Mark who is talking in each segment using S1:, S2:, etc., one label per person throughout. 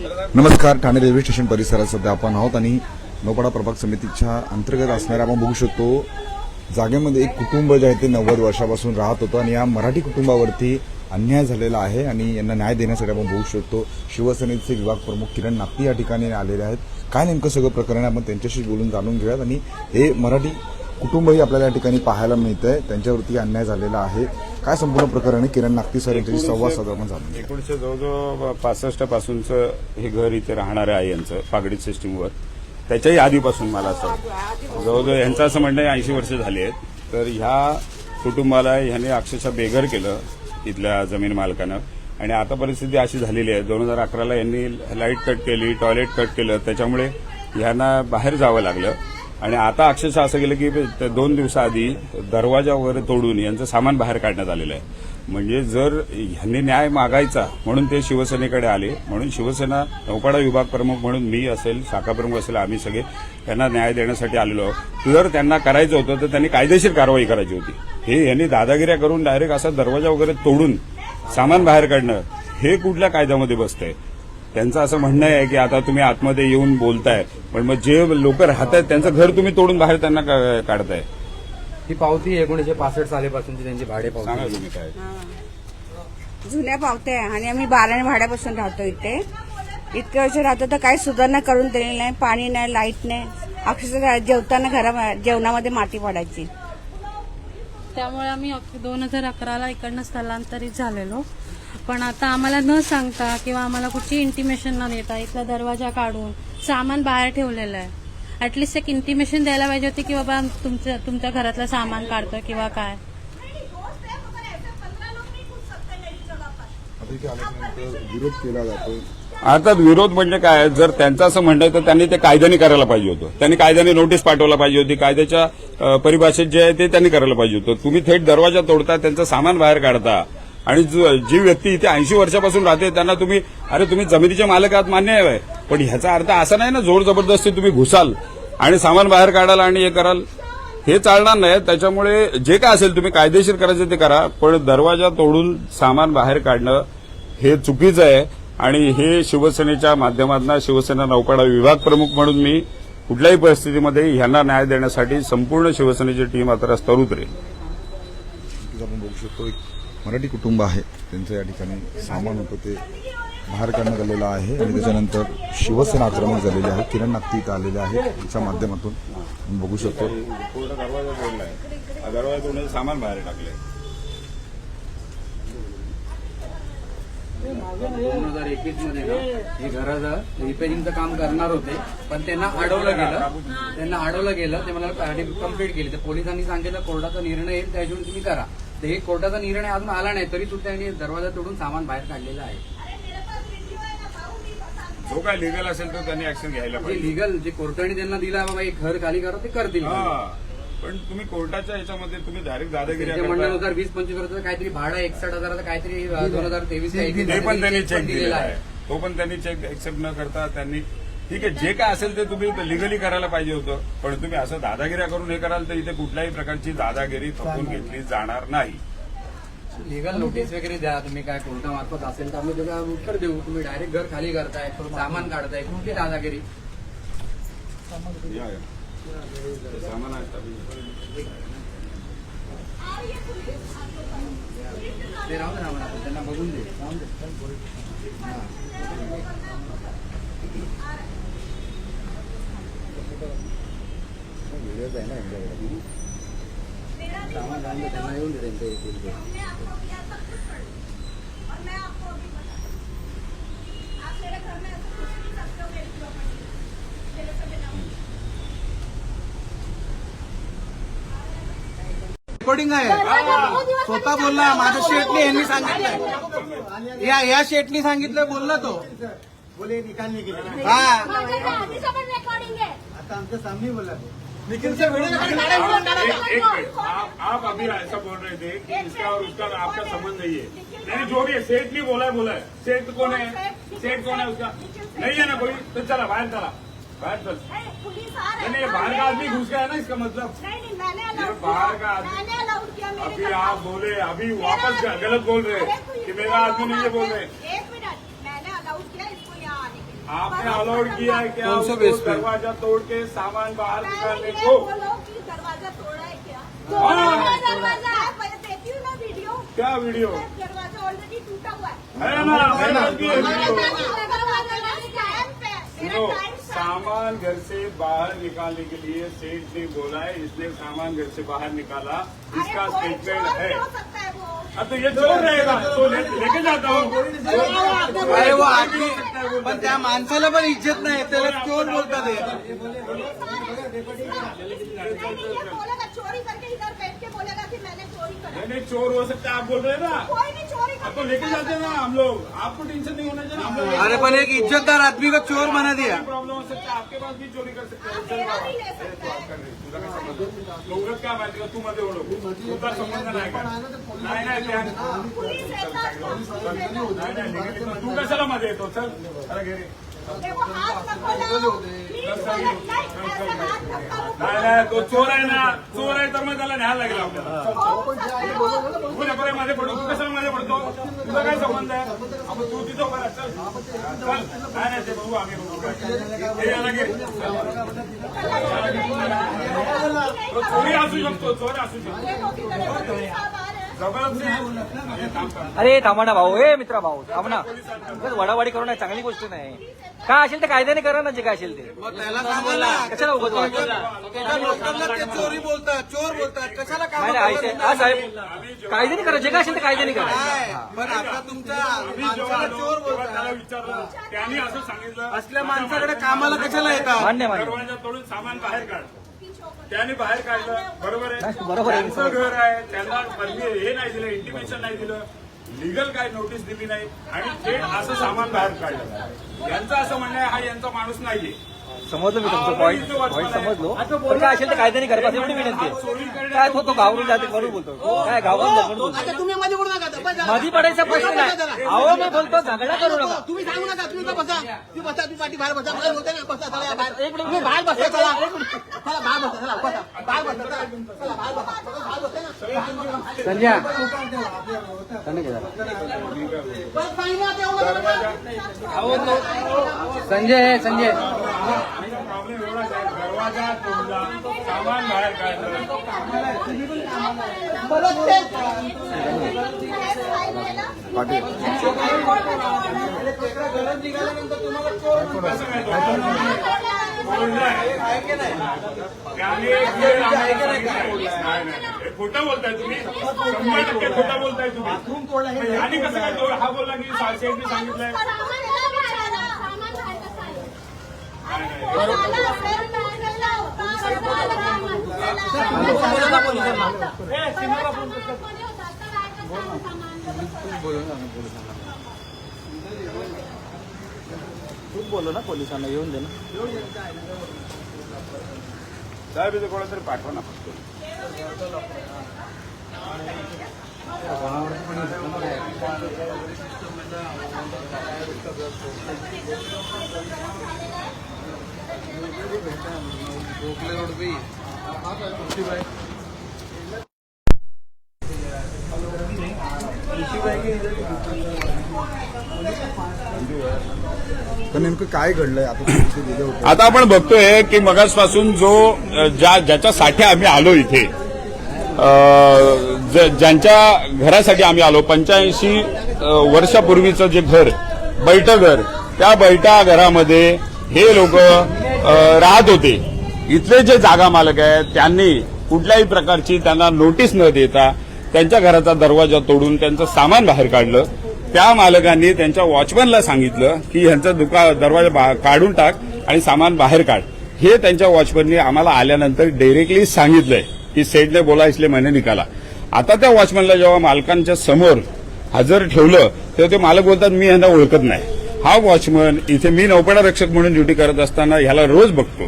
S1: नमस्कार Thane railway station परिसरात सध्या आपण आहोत आणि नौपाडा प्रभाग समितीच्या अंतर्गत असणाऱ्या आपण बघू शकतो जागेमध्ये एक कुटुंब जे आहे ते नव्वद वर्षापासून राहत होतं आणि या मराठी कुटुंबावरती अन्याय झालेला आहे आणि यांना न्याय देण्यासाठी आपण बघू शकतो. शिवसेनेचे विभाग प्रमुख किरण नागती या ठिकाणी आलेले आहेत. काय नेमकं सगळं प्रकरण आपण त्यांच्याशी बोलून जाणून घेऊयात आणि हे मराठी कुटुंबही आपल्याला या ठिकाणी पाहायला मिळतं आहे त्यांच्यावरती अन्याय झालेला आहे. काय संपूर्ण प्रकरण आहे? किरण नागती सर यांच्याशी संवाद साधा आपण जाणून घेऊया.
S2: एकोणीसशे जवळजवळ पासष्ट पासूनचं हे घर इथे राहणार आहे यांचं पागडी सिस्टीमवर. त्याच्याही आधीपासून मला असं जवळजवळ यांचं असं म्हणणं आहे ऐंशी वर्ष झाली आहेत. तर ह्या कुटुंबाला ह्याने अक्षरशः बेघर केलं इथल्या जमीन मालकानं. आणि आता परिस्थिती अशी झालेली आहे दोन हजार अकराला यांनी लाइट कट केली टॉयलेट कट केलं. त्याच्यामुळे ह्यांना बाहेर जावं लागलं. आणि आता अक्षरशः असं गेलं की दोन दिवसाआधी दरवाजा वगैरे तोडून यांचं सामान बाहेर काढण्यात आलेलं आहे. म्हणजे जर ह्यांनी न्याय मागायचा म्हणून ते शिवसेनेकडे आले म्हणून शिवसेना नौपाडा विभाग प्रमुख म्हणून मी असेल शाखा प्रमुख असेल आम्ही सगळे त्यांना न्याय देण्यासाठी आलेलो आहोत. जर त्यांना करायचं होतं तर त्यांनी कायदेशीर कारवाई करायची होती. हे यांनी दादागिऱ्या करून डायरेक्ट असा दरवाजा वगैरे तोडून सामान बाहेर काढणं हे कुठल्या कायद्यामध्ये बसतंय? त्यांचं असं म्हणणं आहे की आता तुम्ही आतमध्ये येऊन बोलताय. पण मग जे लोक राहत आहेत त्यांचं घर तुम्ही तोडून बाहेर त्यांना का- काढताय.
S3: ही पावती एकोणीशे पासष्ट सालीपासूनची त्यांची भाडे
S2: सांगा
S3: पावती
S2: तुम्ही काय.
S4: जुन्या पावत्या आहे. आणि आम्ही बाराने भाड्यापासून राहतो इथे. इतके वर्ष राहतो तर काही सुधारणा करून दिलेली नाही. पाणी नाही लाइट नाही. अक्षरशः जेवताना घरा जेवणामध्ये माती पडायची.
S5: त्यामुळे आम्ही दोन हजार अकराला इकडनं स्थलांतरित झालेलो. पण आता आम्हाला न सांगता किंवा आम्हाला कुठची इंटिमेशन न देता इथला दरवाजा काढून सामान बाहेर ठेवलेलं आहे. ऍटलिस्ट एक इंटिमेशन द्यायला पाहिजे होती की बाबा तुमच्या तुमच्या घरातलं सामान काढतोय किंवा काय.
S1: आता विरोध केला जातो
S2: अर्थात विरोध म्हणजे काय? जर त्यांचं असं म्हणणं तर त्यांनी ते कायद्याने करायला पाहिजे होतं. त्यांनी कायद्याने नोटीस पाठवला पाहिजे होती. कायद्याच्या परिभाषेत जे आहे ते त्यांनी करायला पाहिजे होतं. तुम्ही थेट दरवाजा तोडता त्यांचं सामान बाहेर काढता. आणि जी व्यक्ती इथे ऐंशी वर्षापासून राहते त्यांना तुम्ही अरे तुम्ही जमिनीचे मालक आहात मान्य आहे पण ह्याचा अर्थ असा नाही ना जोर जबरदस्ती तुम्ही घुसाल आणि सामान बाहेर काढाल आणि हे कराल. हे चालणार नाही. त्याच्यामुळे जे काय असेल तुम्ही कायदेशीर करायचं ते करा. पण दरवाजा तोडून सामान बाहेर काढणं हे चुकीचं आहे. आणि हे शिवसेनेच्या माध्यमातून शिवसेना नौकाडा विभाग प्रमुख म्हणून मी कुठल्याही परिस्थितीमध्ये ह्यांना न्याय देण्यासाठी संपूर्ण शिवसेनेची टीम आता रस्त्यावर उतरेल.
S1: मराठी कुटुंब आहे. त्यांचं या ठिकाणी सामान होतं ते बाहेर काढण्यात आलेलं आहे आणि त्याच्यानंतर शिवसेना आक्रमक झालेली आहे. किरण नागती इथं आलेले आहे त्यांच्या माध्यमातून बघू शकतो.
S2: पूर्ण दरवाजा तोडलाय दरवाजा तोडण्याचं सामान बाहेर टाकलंय
S3: दोन हजार एकवीसमध्ये ना हे घराचं रिपेरिंगचं काम करणार होते पण त्यांना अडवलं गेलं. त्यांना अडवलं गेलं ते मला कंप्लीट केली. तर पोलिसांनी सांगितलं कोर्टाचा निर्णय येईल त्या हिशोबाने तुम्ही करा. हे कोर्टाचा निर्णय अजून आला नाही तरी सुद्धा त्यांनी दरवाजा तोडून सामान बाहेर काढलेलं आहे.
S2: जो काय लिगल असेल तर त्यांनी ऍक्शन घ्यायला
S3: जे
S2: पाहिजे.
S3: लिगल जे कोर्टाने त्यांना दिला बाबा हे घर खाली करा ते करतील.
S2: हा. पण तुम्ही कोर्टाच्या ह्याच्यामध्ये तुम्ही डायरेक्ट दादागिरी
S3: त्यांच्या म्हणण्यानुसार वीस पंचवीस वर्षाचं काहीतरी भाडं एकसठ हजाराचं काहीतरी दोन हजार तेवीस
S2: ते पण त्यांनी चेक दिलेला आहे. तो पण त्यांनी चेक एक्सेप्ट न करता त्यांनी ठीक आहे जे काय असेल ते तुम्ही लिगली करायला पाहिजे होतं पण तुम्ही असं दादागिऱ्या करून हे कराल तर इथे कुठल्याही प्रकारची दादागिरी थकून घेतली जाणार नाही
S3: लिगल नोटीस वगैरे द्या तुम्ही काय कोर्टामार्फत असेल तर आम्ही त्याला उत्तर देऊ तुम्ही डायरेक्ट घर खाली करताय सामान काढताय कुठली दादागिरी.
S2: सामान.
S3: ते राहू दे ना मला त्यांना बघून दे राहून दे. व्हिडिओज आहे ना यांच्याकडे. सामान राहून दे, त्यांना येऊन दे त्यांच्या येतील ते.
S6: रेकॉर्डिंग आहे स्वतः बोलला माझ्या शेटली यांनी सांगितलंय या या शेटली सांगितलंय बोलला तो बोले निकाल हा।
S7: रेकॉर्डिंग है।
S6: आता आमच्या सामने बोलला
S7: निखिल
S2: एक एक आप, आप अभी ऐसा बोल रहे थे कि इसका और उसका आपका संबंध नहीं है। नहीं जो भी है सेठ नहीं बोला है बोला है। सेठ कौन है? सेठ कौन है उसका? नहीं है ना कोई? तो चला बाहर चला बाहर चल।
S7: पुलिस
S2: नहीं बाहर का आदमी घुस गया है ना इसका मतलब। बाहर का आदमी-
S7: मैंने अलाउड किया मेरे
S2: अभी आप बोले अभी वापस गलत बोल रहे हैं
S7: तो
S2: कि मेरा आदमी नहीं है बोल रहे
S7: पे- एक मिनट मैंने अलाउड किया इसको यहाँ आने के
S2: आपने अलाउड किया है क्या
S3: कौन से
S2: उसको
S3: बेस पे?
S2: दरवाज़ा तोड़ के सामान बाहर निकालने को
S7: दरवाज़ा तोड़ा है क्या
S2: हाँ।
S7: तोड़ा दरवाज़ा पहले देखती हूँ ना वीडियो
S2: क्या वीडियो
S7: दरवाज़ा ऑलरेडी टूटा हुआ है
S2: है ना है वीडियो सामान घर से बाहर निकालने के लिए सेठ ने बोला है इसने सामान घर से बाहर निकाला इसका स्टेटमेंट है
S7: हो है
S2: अब तो ये चोर रहेगा तो ले- लेके जाता हूँ
S6: अरे वो आदमी पण त्या माणसाला पण इज्जत नाही त्याला चोर बोलतात हे.
S7: चोरी करके इधर बैठ के बोलेगा कि मैंने चोरी करा
S2: नहीं नहीं चोर हो सकता है आप बोल रहे हैं ना
S7: कोई नहीं चोरी
S2: तो लेके जाते हैं ना हम लोग आपको टेंशन नहीं होना चाहिए हम लोग
S6: अरे पण एक इज्जतदार आदमी को चोर बना दिया
S2: प्रॉब्लम हो सकता है आपके पास भी चोरी कर सकते हैं चल
S7: मेरा
S2: बाबा.
S7: नहीं ले सकता है
S2: कर रे, तुझा काय संबंध? उगाच काय माहिती का तू मध्ये ओळख तुझा संबंध नाही का नाही नाही तू कशाला मध्ये येतो चल अरे
S7: नहीं.
S2: नाही तो चोर आहे ना. चोर आहे तर मग त्याला न्यायला लागेल आपल्याला.
S7: हो सकता है. वो
S2: तू नको रे मध्ये पडू. तू कशाला मध्ये पडतो? तुझा काय संबंध आहे? आपण तू तिथं बघा चल. चल. नाही नाही ते बघू आम्ही बघू. काय. हे याला घे. तो चोरी असू शकतो. चोर असू शकतो.
S8: अरे थांबा ना भाऊ. ए मित्रा भाऊ थांब ना. उगाच वडावाडी करू नये चांगली गोष्ट नाही. काय असेल ते कायद्याने करा ना जे काय असेल ते. कशाला उगाच वाद?
S6: त्या लोकांना ते चोरी बोलतात चोर बोलतात. कशाला
S8: हा साहेब कायद्याने करा जे काय असेल ते कायद्याने करा.
S6: काय पण आता तुमच्या
S2: आम्ही जेव्हा
S6: माणसाला
S2: आलो,
S6: चोर
S2: तेव्हा त्याला
S6: बोलतात
S2: विचारलं त्यांनी असं सांगितलं.
S6: असल्या माणसाकडे कामाला कशाला येतात?
S8: मान्य मान्य.
S2: दरवाजा तोडून सामान बाहेर काढ त्यांनी बाहेर काढलं. बरोबर आहे?
S8: बरोबर आहे.
S2: त्यांचं घर आहे. त्यांना परमि- हे नाही दिलं इंटिमेशन नाही दिलं. लिगल काय नोटीस दिली नाही. आणि थेट असं सामान बाहेर काढलं. यांचं असं म्हणणं आहे हा यांचा माणूस नाहीये.
S8: समजलो मी तुमचं पॉईंट पॉईंट समजलो. पण काय असेल ते कायद्याने करा बस एवढी विनंती आहे. काय तो तो गावरून जाते म्हणून बोलतो. काय गावरून जाते म्हणून बोलतो.
S6: तुम्ही मध्ये बोलू नका
S8: मधी पडायचा प्रश्न नाही. अहो मी बोलतो झगडा करू नका.
S6: तुम्ही सांगू नका तुम्ही इथं बसा. तुम्ही बसा तुम्ही पाठी बाहेर बसा. मला ना बसा चला या बाहेर.
S8: एक मिनिट.
S6: तुम्ही बाहेर बसा चला. चला बाहेर बसा चला बसा. बाहेर बसा चला. चला बाहेर बसा. चला, बाहेर बसा ना.
S3: संजय
S6: बस सांगितलं आता एवढं नका.
S3: संजय संजय.
S2: दरवाजा तोडला सामान बाहेर काढलं
S6: निघाल्यानंतर तुम्हाला
S2: खोटं बोलताय तुम्ही शंभर टक्के खोटं बोलताय तुम्ही यांनी कसं काय हा बोलला की साहेबांनी सांगितलंय?
S8: खूप बोललो ना पोलिसांना येऊन दे ना.
S2: साहेब इथे कोणातरी पाठवा ना. फक्त
S1: तर नेमकं काय घडलंय? आता
S2: आता आपण बघतोय की मगासपासून जो ज्या ज्याच्यासाठी आम्ही आलो इथे ज्यांच्या घरासाठी आम्ही आलो पंच्याऐंशी वर्षापूर्वीचं जे घर बैठं घर त्या बैठा घरामध्ये हे लोक राहत होते. इथले जे जागा मालक आहेत त्यांनी कुठल्याही प्रकारची त्यांना नोटीस न देता त्यांच्या घराचा दरवाजा तोडून त्यांचं सामान बाहेर काढलं. त्या मालकांनी त्यांच्या वॉचमॅनला सांगितलं की ह्यांचा दुका दरवाजा बा- काढून टाक आणि सामान बाहेर काढ. हे त्यांच्या वॉचमॅननी आम्हाला आल्यानंतर डायरेक्टली सांगितलंय की सेटने बोला इसले मैंने निकाला. आता त्या वॉचमॅनला जेव्हा मालकांच्या समोर हजर ठेवलं तेव्हा ते मालक बोलतात मी यांना ओळखत नाही. हा वॉचमन इथे मी नौपडा रक्षक म्हणून ड्युटी करत असताना ह्याला रोज बघतो.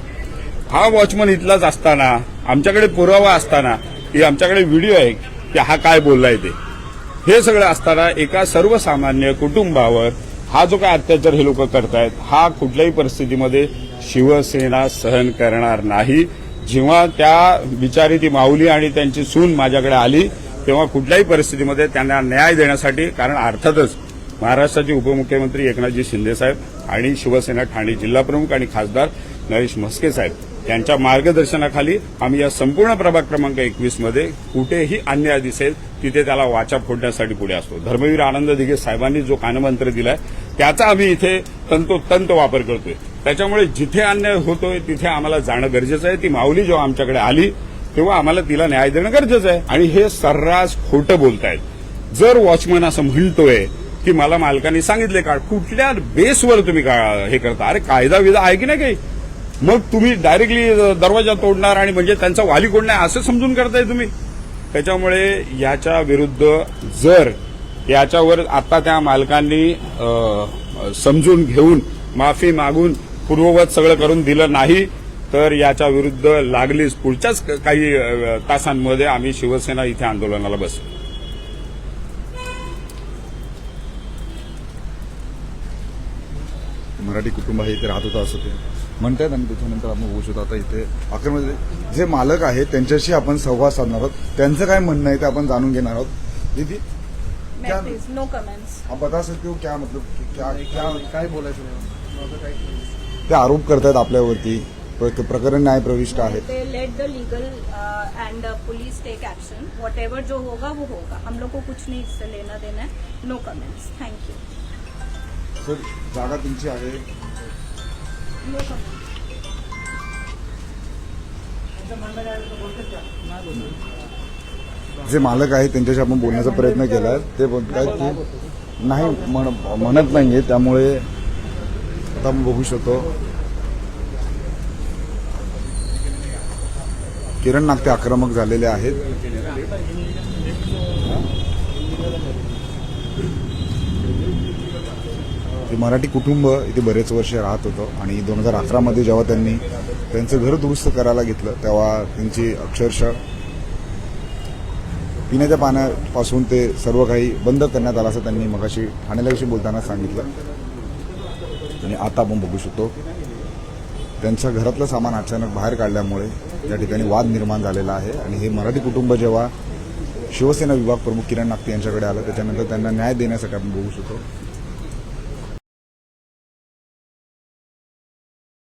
S2: हा वॉचमन इथलाच असताना आमच्याकडे पुरावा असताना की आमच्याकडे व्हिडिओ आहे की हा काय बोललाय ते. हे सगळं असताना एका सर्वसामान्य कुटुंबावर हा जो काय अत्याचार हे लोक करतायत हा कुठल्याही परिस्थितीमध्ये शिवसेना सहन करणार नाही. जेव्हा त्या बिचारी ती माऊली आणि त्यांची सून माझ्याकडे आली तेव्हा कुठल्याही परिस्थितीमध्ये त्यांना न्याय देण्यासाठी कारण अर्थातच महाराष्ट्राचे उपमुख्यमंत्री एकनाथजी शिंदेसाहेब आणि शिवसेना ठाणे जिल्हाप्रमुख आणि खासदार नरेश म्हस्के साहेब यांच्या मार्गदर्शनाखाली आम्ही या संपूर्ण प्रभाग क्रमांक एकवीसमध्ये कुठेही अन्याय दिसेल तिथे त्याला वाचा फोडण्यासाठी पुढे असतो. धर्मवीर आनंद दिघे साहेबांनी जो कानमंत्र दिलाय त्याचा आम्ही इथे तंतोतंत वापर करतोय. त्याच्यामुळे जिथे अन्याय होतोय तिथे आम्हाला जाणं गरजेचं आहे. ती माऊली जेव्हा आमच्याकडे आली तेव्हा आम्हाला तिला न्याय देणं गरजेचं आहे. आणि हे सर्रास खोटं बोलतायत. जर वॉचमन असं म्हणतोय की मला मालकाने सांगितले का कुठल्या बेसवर तुम्ही का- हे करता? अरे कायदा विदा आहे की नाही काही? मग तुम्ही डायरेक्टली दरवाजा तोडणार आणि म्हणजे त्यांचा वाली कोण नाही असं समजून करताय तुम्ही. त्याच्यामुळे याच्या विरुद्ध जर याच्यावर आता त्या मालकांनी समजून घेऊन माफी मागून पूर्ववत सगळं करून दिलं नाही तर याच्या विरुद्ध लागलीच पुढच्याच काही तासांमध्ये आम्ही शिवसेना इथे आंदोलनाला बसू.
S1: मराठी कुटुंब आहे इथे राहत होतं असं ते म्हणतायत आणि त्याच्यानंतर आपण बघू शकतो. आता इथे अकरामध्ये जे मालक आहेत त्यांच्याशी आपण संवाद साधणार आहोत. त्यांचं काय म्हणणं आहे ते आपण जाणून घेणार आहोत. दीदी? क्या
S9: नो कमेंट्स
S1: आप बता सकते हो क्या मतलब क्या क्या
S6: काय बोलायचं.
S1: ते आरोप करतायत आपल्यावरती. प्र- प्रकरण न्याय प्रविष्ट आहे.
S9: let the legal uh, and uh, police take action. Whatever जो होगा वो होगा. हम लोग को कुछ नहीं इससे लेना देना है. No comments thank you
S1: sir जागा तुमची आहे. जे मालक आहेत त्यांच्याशी आपण बोलण्याचा प्रयत्न केला ते बोलतात की नाही म्हण- म्हणत नाहीये त्यामुळे आता आपण बघू शकतो. किरण नागते आक्रमक झालेले आहेत. ते मराठी कुटुंब इथे बरेच वर्ष राहत होतं. आणि दोन हजार अकरामध्ये जेव्हा त्यांनी त्यांचं घर दुरुस्त करायला घेतलं तेव्हा त्यांची अक्षरशः पिण्याच्या पाण्यापासून ते सर्व काही बंद करण्यात आलं असं त्यांनी मगाशी ठाण्यालाविषयी बोलताना सांगितलं. आणि आता आपण बघू शकतो त्यांच्या घरातलं सामान अचानक बाहेर काढल्यामुळे या ठिकाणी वाद निर्माण झालेला आहे. आणि हे मराठी कुटुंब जेव्हा शिवसेना विभाग प्रमुख किरण नागते यांच्याकडे आलं त्याच्यानंतर त्यांना न्याय देण्यासाठी आपण बघू शकतो.